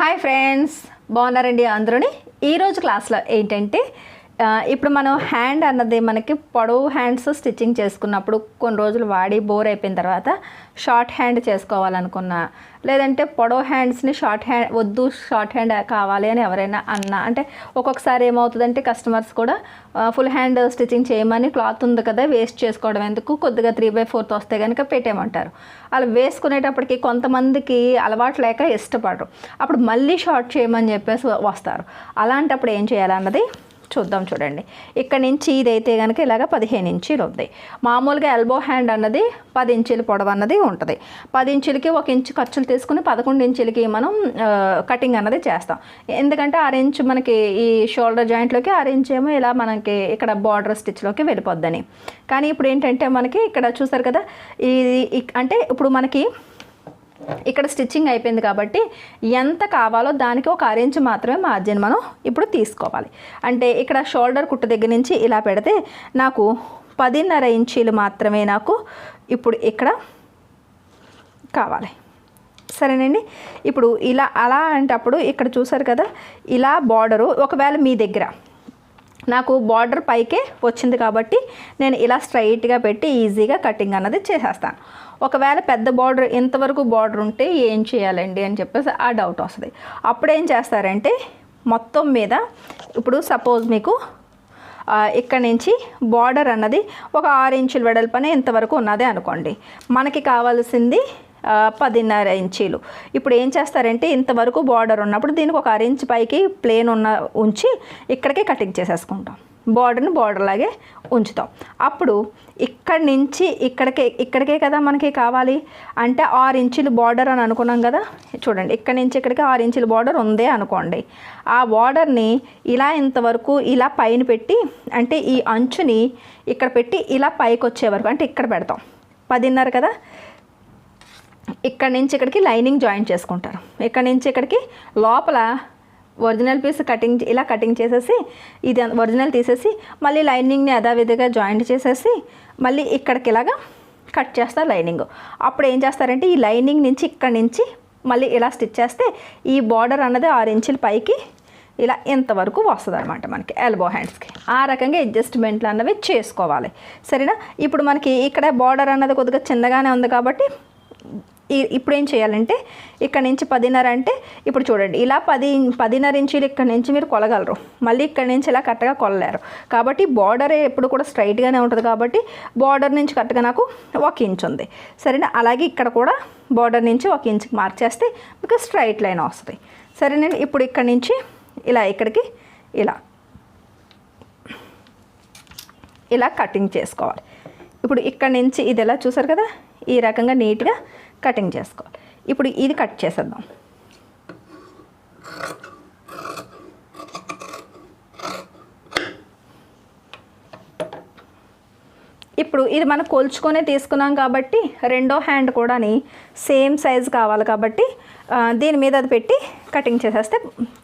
Hi friends బాగున్నారండి అందరూని? ఈరోజు క్లాస్లో ఏంటంటే ఇప్పుడు మనం హ్యాండ్ అన్నది మనకి పొడవు హ్యాండ్స్ స్టిచ్చింగ్ చేసుకున్నప్పుడు కొన్ని రోజులు వాడి బోర్ అయిపోయిన తర్వాత షార్ట్ హ్యాండ్ చేసుకోవాలనుకున్నా. లేదంటే పొడవు హ్యాండ్స్ని షార్ట్ హ్యాండ్ వద్దు షార్ట్ హ్యాండ్ కావాలి అని ఎవరైనా అన్నా. అంటే ఒక్కొక్కసారి ఏమవుతుందంటే కస్టమర్స్ కూడా ఫుల్ హ్యాండ్ స్టిచ్చింగ్ చేయమని క్లాత్ ఉంది కదా వేస్ట్ చేసుకోవడం ఎందుకు? కొద్దిగా త్రీ బై ఫోర్త్ వస్తే కనుక పెట్టేయమంటారు. అలా వేసుకునేటప్పటికి కొంతమందికి అలవాటు లేక ఇష్టపడరు. అప్పుడు మళ్ళీ షార్ట్ చేయమని చెప్పేసి వస్తారు. అలాంటప్పుడు ఏం చేయాలన్నది? చూద్దాం చూడండి. ఇక్కడ నుంచి ఇదైతే కనుక ఇలాగ పదిహేను ఇంచీలు ఉంది. మామూలుగా ఎల్బో హ్యాండ్ అన్నది పది ఇంచీలు పొడవు అన్నది ఉంటుంది. పది ఇంచులకి ఒక ఇంచు ఖర్చులు తీసుకుని పదకొండు ఇంచులకి మనం కటింగ్ అన్నది చేస్తాం. ఎందుకంటే ఆరు ఇంచు మనకి ఈ షోల్డర్ జాయింట్లోకి ఆరు ఇంచ్ ఏమో ఇలా మనకి ఇక్కడ బార్డర్ స్టిచ్లోకి వెళ్ళిపోద్దని. కానీ ఇప్పుడు ఏంటంటే మనకి ఇక్కడ చూసారు కదా ఇది అంటే ఇప్పుడు మనకి ఇక్కడ స్టిచ్చింగ్ అయిపోయింది కాబట్టి ఎంత కావాలో దానికి ఒక అరేంజ్ మాత్రమే మార్జిన్ మనం ఇప్పుడు తీసుకోవాలి. అంటే ఇక్కడ షోల్డర్ కుట్టు దగ్గర నుంచి ఇలా పెడితే నాకు పదిన్నర ఇంచీలు మాత్రమే నాకు ఇప్పుడు ఇక్కడ కావాలి. సరేనండి? ఇప్పుడు ఇలా అలా అంటప్పుడు ఇక్కడ చూసారు కదా ఇలా బార్డరు ఒకవేళ మీ దగ్గర నాకు బార్డర్ పైకే వచ్చింది కాబట్టి నేను ఇలా స్ట్రైట్గా పెట్టి ఈజీగా కటింగ్ అన్నది చేసేస్తాను. ఒకవేళ పెద్ద బార్డర్ ఇంతవరకు బార్డర్ ఉంటే ఏం చేయాలండి అని చెప్పేసి ఆ డౌట్ వస్తుంది. అప్పుడు ఏం చేస్తారంటే మొత్తం మీద ఇప్పుడు సపోజ్ మీకు ఇక్కడ నుంచి బార్డర్ అన్నది ఒక ఆరు ఇంచుల వెడల్పనే ఇంతవరకు ఉన్నది అనుకోండి. మనకి కావాల్సింది పదిన్నర ఇంచీలు. ఇప్పుడు ఏం చేస్తారంటే ఇంతవరకు బార్డర్ ఉన్నప్పుడు దీనికి ఒక అర పైకి ప్లేన్ ఉన్న ఉంచి ఇక్కడికే కటింగ్ చేసేసుకుంటాం. బార్డర్ని బార్డర్ లాగే ఉంచుతాం. అప్పుడు ఇక్కడి నుంచి ఇక్కడికే ఇక్కడికే కదా మనకి కావాలి? అంటే ఆరు ఇంచులు బార్డర్ అని అనుకున్నాం కదా? చూడండి ఇక్కడి నుంచి ఇక్కడికి ఆరు ఇంచులు బార్డర్ ఉందే అనుకోండి. ఆ బార్డర్ని ఇలా ఇంతవరకు ఇలా పైన పెట్టి అంటే ఈ అంచుని ఇక్కడ పెట్టి ఇలా పైకి వచ్చే వరకు అంటే ఇక్కడ పెడతాం. పదిన్నర కదా? ఇక్కడ నుంచి ఇక్కడికి లైనింగ్ జాయిన్ చేసుకుంటారు. ఇక్కడ నుంచి ఇక్కడికి లోపల ఒరిజినల్ పీస్ కటింగ్ ఇలా కటింగ్ చేసేసి ఇది ఒరిజినల్ తీసేసి మళ్ళీ లైనింగ్ని యథావిధిగా జాయింట్ చేసేసి మళ్ళీ ఇక్కడికి ఇలాగా కట్ చేస్తారు లైనింగ్. అప్పుడు ఏం చేస్తారంటే ఈ లైనింగ్ నుంచి ఇక్కడ నుంచి మళ్ళీ ఇలా స్టిచ్ చేస్తే ఈ బార్డర్ అన్నది ఆరు ఇంచుల పైకి ఇలా ఇంతవరకు వస్తుంది అనమాట మనకి ఎల్బో హ్యాండ్స్కి. ఆ రకంగా అడ్జస్ట్మెంట్లు అన్నవి చేసుకోవాలి. సరేనా? ఇప్పుడు మనకి ఇక్కడ బార్డర్ అన్నది కొద్దిగా చిన్నగానే ఉంది కాబట్టి ఇప్పుడు ఏం చేయాలంటే ఇక్కడ నుంచి పదిన్నర అంటే ఇప్పుడు చూడండి ఇలా పది పదిన్నర ఇంచీలు ఇక్కడ నుంచి మీరు కొలగలరు. మళ్ళీ ఇక్కడ నుంచి ఇలా కరెక్ట్గా కొలలేరు. కాబట్టి బార్డర్ ఎప్పుడు కూడా స్ట్రైట్గానే ఉంటుంది కాబట్టి బార్డర్ నుంచి కరెక్ట్గా నాకు ఒక ఇంచ్ ఉంది. సరేనా? అలాగే ఇక్కడ కూడా బార్డర్ నుంచి ఒక ఇంచ్కి మార్చేస్తే మీకు స్ట్రైట్ లైన్ వస్తుంది. సరేనండి ఇప్పుడు ఇక్కడ నుంచి ఇలా ఇక్కడికి ఇలా ఇలా కటింగ్ చేసుకోవాలి. ఇప్పుడు ఇక్కడ నుంచి ఇది ఎలా చూసారు కదా? ఈ రకంగా నీట్గా కటింగ్ చేసుకోవాలి. ఇప్పుడు ఇది కట్ చేసేద్దాం. ఇప్పుడు ఇది మనం కొలుచుకొనే తీసుకున్నాం కాబట్టి రెండో హ్యాండ్ కూడాని సేమ్ సైజ్ కావాలి కాబట్టి దీని మీద అది పెట్టి కటింగ్ చేసేస్తే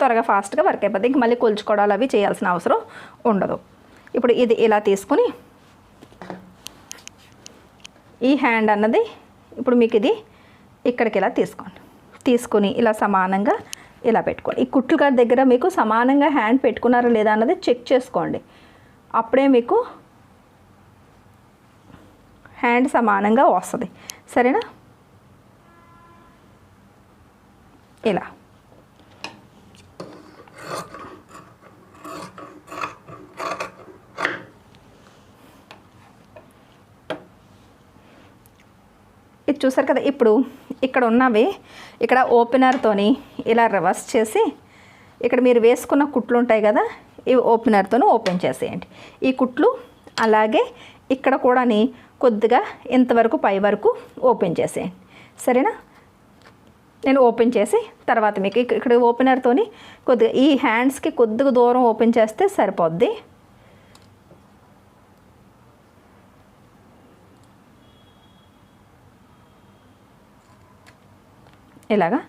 త్వరగా ఫాస్ట్గా వర్క్ అయిపోతుంది ఇంక మళ్ళీ కొలుచుకోవడాలు అవి చేయాల్సిన అవసరం ఉండదు. ఇప్పుడు ఇది ఇలా తీసుకుని ఈ హ్యాండ్ అన్నది ఇప్పుడు మీకు ఇది ఇక్కడికి ఇలా తీసుకోండి. తీసుకుని ఇలా సమానంగా ఇలా పెట్టుకోండి. ఈ కుట్లు గారి దగ్గర మీకు సమానంగా హ్యాండ్ పెట్టుకున్నారా లేదా అన్నది చెక్ చేసుకోండి. అప్పుడే మీకు హ్యాండ్ సమానంగా వస్తుంది. సరేనా? ఇలా. చూసారు కదా ఇప్పుడు ఇక్కడ ఉన్నవి ఇక్కడ ఓపెనర్తోని ఇలా రివర్స్ చేసి ఇక్కడ మీరు వేసుకున్న కుట్లు ఉంటాయి కదా ఇవి ఓపెనర్తో ఓపెన్ చేసేయండి. ఈ కుట్లు అలాగే ఇక్కడ కూడాని కొద్దిగా ఇంతవరకు పై వరకు ఓపెన్ చేసేయండి. సరేనా? నేను ఓపెన్ చేసి తర్వాత మీకు ఇక్కడ ఓపెనర్తోని కొద్దిగా ఈ హ్యాండ్స్కి కొద్దిగా దూరం ఓపెన్ చేస్తే సరిపోద్ది. ఇలాగా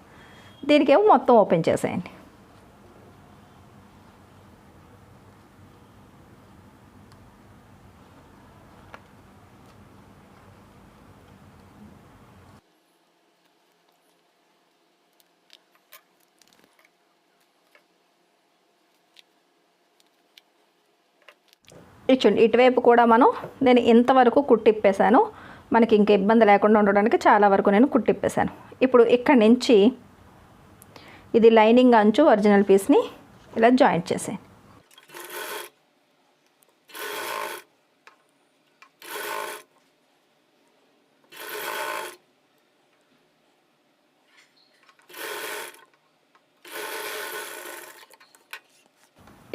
దీనికేమో మొత్తం ఓపెన్ చేసేయండి. ఇచ్చుండి ఇటువైపు కూడా మనం నేను ఇంతవరకు కుట్టిప్పేశాను. మనకి ఇంక ఇబ్బంది లేకుండా ఉండడానికి చాలా వరకు నేను కుట్టిప్పేశాను. ఇప్పుడు ఇక్కడ నుంచి ఇది లైనింగ్ అంచు ఒరిజినల్ పీస్ని ఇలా జాయింట్ చేసేయండి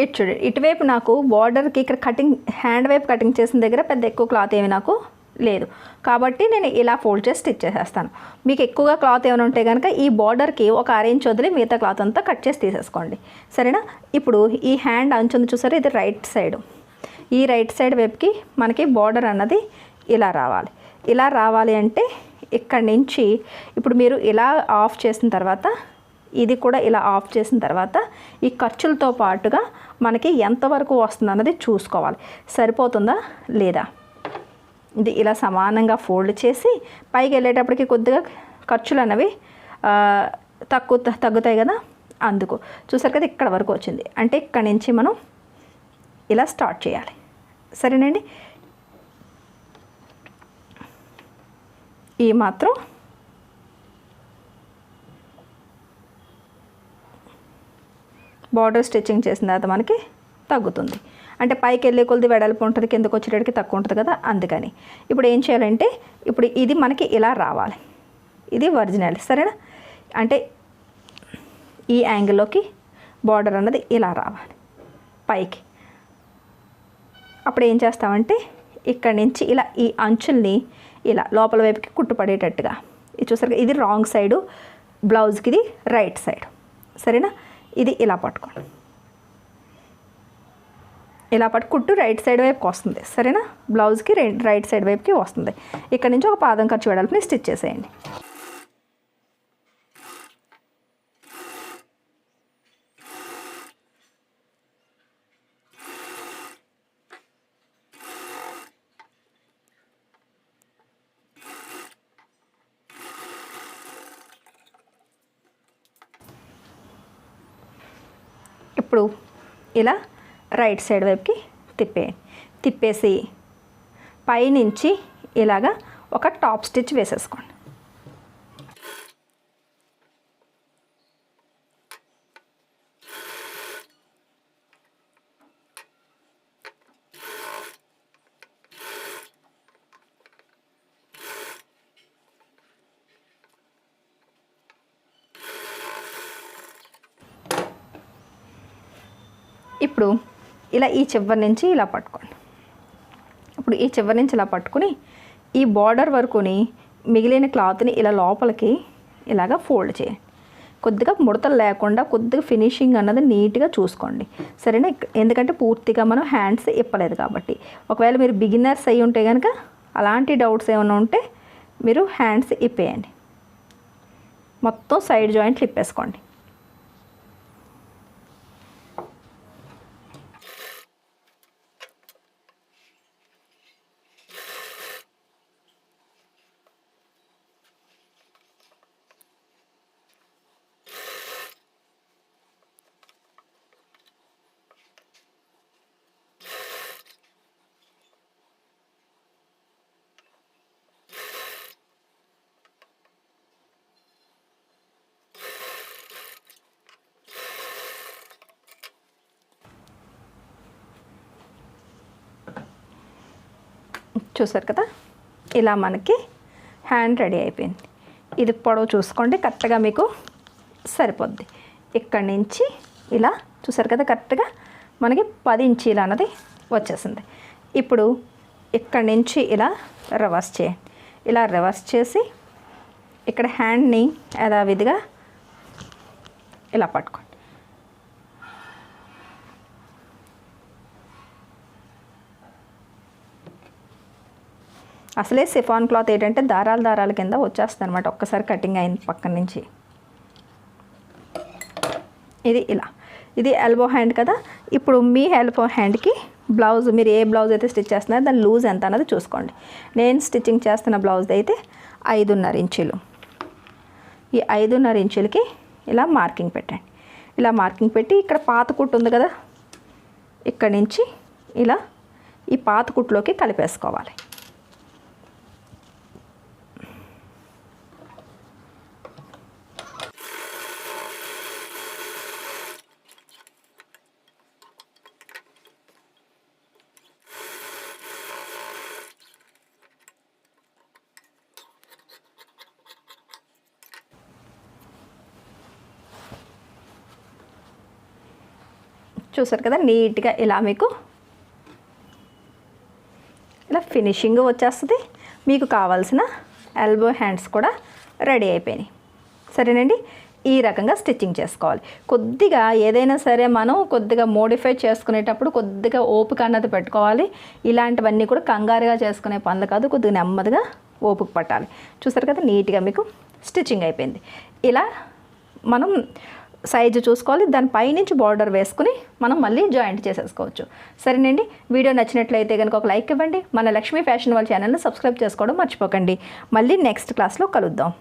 ఇటు చూడండి ఇటువైపు నాకు బార్డర్కి ఇక్కడ కటింగ్ హ్యాండ్ వైపు కటింగ్ చేసిన దగ్గర పెద్ద ఎక్కువ క్లాత్ ఏమి నాకు లేదు. కాబట్టి నేను ఇలా ఫోల్డ్ చేసి స్టిచ్ చేసేస్తాను. మీకు ఎక్కువగా క్లాత్ ఏమైనా ఉంటే కనుక ఈ బార్డర్కి ఒక అరేంజ్ వదిలి మిగతా క్లాత్ అంతా కట్ చేసి తీసేసుకోండి. సరేనా? ఇప్పుడు ఈ హ్యాండ్ అంచుంది చూసారా? ఇది రైట్ సైడ్ ఈ రైట్ సైడ్ వైపుకి మనకి బార్డర్ అన్నది ఇలా రావాలి. ఇలా రావాలి అంటే ఇక్కడి నుంచి ఇప్పుడు మీరు ఇలా ఆఫ్ చేసిన తర్వాత ఇది కూడా ఇలా ఆఫ్ చేసిన తర్వాత ఈ ఖర్చులతో పాటుగా మనకి ఎంతవరకు వస్తుంది అన్నది చూసుకోవాలి. సరిపోతుందా? లేదా? ఇది ఇలా సమానంగా ఫోల్డ్ చేసి పైకి వెళ్ళేటప్పటికి కొద్దిగా ఖర్చులు అనేవి తక్కువ తగ్గుతాయి కదా? అందుకు చూసారు కదా ఇక్కడ వరకు వచ్చింది. అంటే ఇక్కడ నుంచి మనం ఇలా స్టార్ట్ చేయాలి. సరేనండి? ఈ మాత్రం బార్డర్ స్టిచ్చింగ్ చేసిన తర్వాత మనకి తగ్గుతుంది. అంటే పైకి వెళ్ళే కొలది వెడల్పు ఉంటుంది కిందకు వచ్చేటడికి తక్కువ ఉంటుంది కదా అందుకని. ఇప్పుడు ఏం చేయాలంటే ఇప్పుడు ఇది మనకి ఇలా రావాలి. ఇది ఒరిజినల్ సరేనా? అంటే ఈ యాంగిల్లోకి బార్డర్ అన్నది ఇలా రావాలి పైకి. అప్పుడు ఏం చేస్తామంటే ఇక్కడి నుంచి ఇలా ఈ అంచుల్ని ఇలా లోపల వైపుకి కుట్టుపడేటట్టుగా. ఇది చూసారు ఇది రాంగ్ సైడు బ్లౌజ్కి ఇది రైట్ సైడ్. సరేనా? ఇది ఇలా పట్టుకోండి. ఇలా పట్టు కుట్టు రైట్ సైడ్ వైపుకి వస్తుంది. సరేనా? బ్లౌజ్కి రైట్ సైడ్ వైపుకి వస్తుంది. ఇక్కడ నుంచి ఒక పాదం ఖర్చు వెడల్పుని స్టిచ్ చేసేయండి. ఇప్పుడు ఇలా రైట్ సైడ్ వైపుకి తిప్పేయండి తిప్పేసి పైనుంచి ఇలాగా ఒక టాప్ స్టిచ్ వేసేసుకోండి. ఇప్పుడు ఇలా ఈ చివరి నుంచి ఇలా పట్టుకోండి. ఇప్పుడు ఈ చివరి నుంచి ఇలా పట్టుకుని ఈ బార్డర్ వరకుని మిగిలిన క్లాత్ని ఇలా లోపలికి ఇలాగ ఫోల్డ్ చేయండి. కొద్దిగా ముడతలు లేకుండా కొద్దిగా ఫినిషింగ్ అన్నది నీట్గా చూసుకోండి. సరేనా? ఎందుకంటే పూర్తిగా మనం హ్యాండ్స్ ఇప్పలేదు కాబట్టి. ఒకవేళ మీరు బిగినర్స్ అయి ఉంటే కనుక అలాంటి డౌట్స్ ఏమైనా ఉంటే మీరు హ్యాండ్స్ ఇప్పేయండి. మొత్తం సైడ్ జాయింట్లు ఇప్పేసుకోండి. చూసారు కదా? ఇలా మనకి హ్యాండ్ రెడీ అయిపోయింది. ఇది పొడవు చూసుకోండి కరెక్ట్గా మీకు సరిపోద్ది. ఇక్కడి నుంచి ఇలా చూసారు కదా కరెక్ట్గా మనకి పది ఇంచీలు అన్నది వచ్చేసింది. ఇప్పుడు ఇక్కడి నుంచి ఇలా రివర్స్ చేయండి. ఇలా రివర్స్ చేసి ఇక్కడ హ్యాండ్ని యథావిధిగా ఇలా పట్టుకోండి. అసలే సిఫాన్ క్లాత్ ఏంటంటే దారాల దారాల కింద వచ్చేస్తుంది అనమాట ఒక్కసారి కటింగ్ అయింది పక్కన నుంచి. ఇది ఇలా. ఇది ఎల్బో హ్యాండ్ కదా. ఇప్పుడు మీ ఎల్బో హ్యాండ్కి బ్లౌజ్ మీరు ఏ బ్లౌజ్ అయితే స్టిచ్ చేస్తున్నారో దాని లూజ్ ఎంత అన్నది చూసుకోండి. నేను స్టిచ్చింగ్ చేస్తున్న బ్లౌజ్ అయితే ఐదున్నర ఇంచులు. ఈ ఐదున్నర ఇంచులకి ఇలా మార్కింగ్ పెట్టండి. ఇలా మార్కింగ్ పెట్టి ఇక్కడ పాత కుట్టు ఉంది కదా. ఇక్కడ నుంచి ఇలా ఈ పాత కుట్లోకి కలిపేసుకోవాలి. చూసారు కదా నీట్గా ఇలా మీకు ఇలా ఫినిషింగ్ వచ్చేస్తుంది. మీకు కావాల్సిన ఎల్బో హ్యాండ్స్ కూడా రెడీ అయిపోయినాయి. సరేనండి? ఈ రకంగా స్టిచ్చింగ్ చేసుకోవాలి. కొద్దిగా ఏదైనా సరే మనం కొద్దిగా మోడిఫై చేసుకునేటప్పుడు కొద్దిగా ఓపిక అన్నది పెట్టుకోవాలి. ఇలాంటివన్నీ కూడా కంగారుగా చేసుకునే పనులు కాదు కొద్దిగా నెమ్మదిగా ఓపిక పట్టాలి. చూసారు కదా నీట్గా మీకు స్టిచ్చింగ్ అయిపోయింది. ఇలా మనం సైజు చూసుకోవాలి దాని పైనుంచి బార్డర్ వేసుకుని మనం మళ్ళీ జాయింట్ చేసేసుకోవచ్చు. సరేనండి? వీడియో నచ్చినట్లయితే కనుక ఒక లైక్ ఇవ్వండి. మన లక్ష్మీ ఫ్యాషన్ వాళ్ళ ఛానల్ని సబ్స్క్రైబ్ చేసుకోవడం మర్చిపోకండి. మళ్ళీ నెక్స్ట్ క్లాస్లో కలుద్దాం.